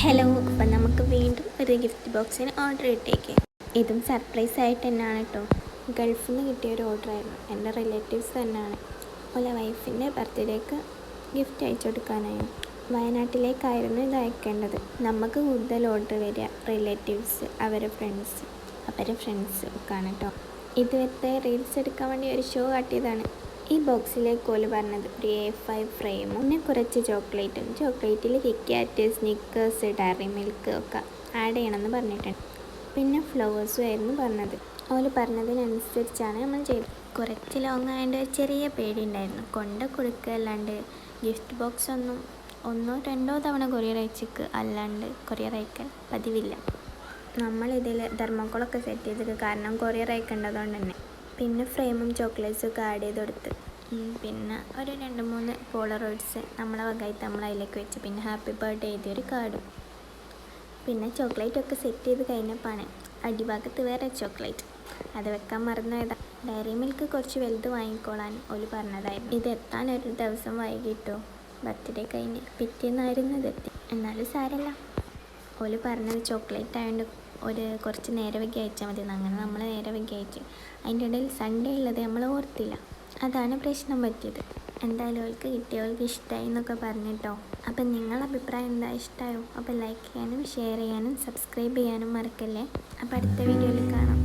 Hello അപ്പം നമുക്ക് വീണ്ടും ഒരു ഗിഫ്റ്റ് ബോക്സിന് ഓർഡർ ഇട്ടേക്ക്. ഇതും സർപ്രൈസ് ആയിട്ട് തന്നെയാണ് കേട്ടോ ഗൾഫിൽ നിന്ന് കിട്ടിയ ഒരു ഓർഡർ ആയിരുന്നു. എന്റെ റിലേറ്റീവ്സ് തന്നെയാണ്. ഓലെ വൈഫിന്റെ ബർത്ത്ഡേക്ക് ഗിഫ്റ്റ് അയച്ചു കൊടുക്കാനായിരുന്നു വയനാട്ടിലേക്കായിരുന്നു ഇത് അയക്കേണ്ടത്. നമുക്ക് കൂടുതൽ ഓർഡർ വരിക. റിലേറ്റീവ്സ് അവരെ ഫ്രണ്ട്സ് അവരെ ഫ്രണ്ട്സ് ഒക്കെ ആണ് കേട്ടോ ഇതുവരത്തെ റീൽസ് എടുക്കാൻ വേണ്ടി ഒരു ഷോ കാട്ടിയതാണ്. ഈ ബോക്സിലേക്ക് ഓൽ പറഞ്ഞത് ഒരു എ ഫൈവ് ഫ്രെയിമും പിന്നെ കുറച്ച് ചോക്ലേറ്റും ചോക്ലേറ്റിൽ കിക്കാറ്റ് സ്നിക്കേഴ്സ് ഡയറി മിൽക്ക് ഒക്കെ ആഡ് ചെയ്യണമെന്ന് പറഞ്ഞിട്ടുണ്ട്. പിന്നെ ഫ്ലവേഴ്സും ആയിരുന്നു പറഞ്ഞത്. ഓൽ പറഞ്ഞതിനനുസരിച്ചാണ് നമ്മൾ ചെയ്തത്. കുറച്ച് ലോങ് ആയതുകൊണ്ട് ചെറിയ പേടിയുണ്ടായിരുന്നു കൊണ്ട കൊടുക്കുക അല്ലാണ്ട് ഗിഫ്റ്റ് ബോക്സ് ഒന്നും ഒന്നോ രണ്ടോ തവണ കൊറിയർ അയച്ചിക്ക് അല്ലാണ്ട് കൊറിയർ അയക്കാൻ പതിവില്ല. നമ്മളിതിൽ ധർമ്മക്കോളൊക്കെ സെറ്റ് ചെയ്തത് കാരണം കൊറിയർ അയക്കേണ്ടതുകൊണ്ട് തന്നെ. പിന്നെ ഫ്രെയിമും ചോക്ലേറ്റ്സും ഒക്കെ ആഡ് ചെയ്ത് കൊടുത്ത്. പിന്നെ ഒരു രണ്ട് മൂന്ന് പോളറോയിഡ്സ് നമ്മളെ വകയായിട്ട് നമ്മൾ അതിലേക്ക് വെച്ച്. പിന്നെ ഹാപ്പി ബർത്ത്ഡേ എഴുതിയൊരു കാർഡും പിന്നെ ചോക്ലേറ്റ് ഒക്കെ സെറ്റ് ചെയ്ത് കഴിഞ്ഞപ്പോൾ അടിഭാഗത്ത് വേറെ ചോക്ലേറ്റ് അത് വെക്കാൻ മറന്നുപോയതാ. ഡയറി മിൽക്ക് കുറച്ച് വലുത് വാങ്ങിക്കോളാൻ ഓൽ പറഞ്ഞതായിരുന്നു ഇത് എത്താൻ ഒരു ദിവസം വൈകിട്ടോ? ബർത്ത്ഡേ കഴിഞ്ഞ് പിറ്റേന്നായിരുന്നു ഇതെത്തി എന്നാലും സാരല്ല. ഓൽ പറഞ്ഞത് ചോക്ലേറ്റ് ആയതുകൊണ്ട് ഒരു കുറച്ച് നേരെ വെക്കി അയച്ചാൽ മതി അങ്ങനെ നമ്മൾ നേരെ വെക്കി അയച്ചു. അതിന്റെ ഇടയിൽ സൺഡേ ഉള്ളത് നമ്മൾ ഓർത്തില്ല. അതാണ് പ്രശ്നം പറ്റിയത്. എന്തായാലും അവൾക്ക് കിട്ടിയവൾക്ക് ഇഷ്ടമായി എന്നൊക്കെ പറഞ്ഞിട്ടോ അപ്പം നിങ്ങളുടെ അഭിപ്രായം എന്താ? ഇഷ്ടമായോ അപ്പോൾ ലൈക്ക് ചെയ്യാനും ഷെയർ ചെയ്യാനും സബ്സ്ക്രൈബ് ചെയ്യാനും മറക്കല്ലേ? അപ്പോൾ അടുത്ത വീഡിയോയിൽ കാണാം.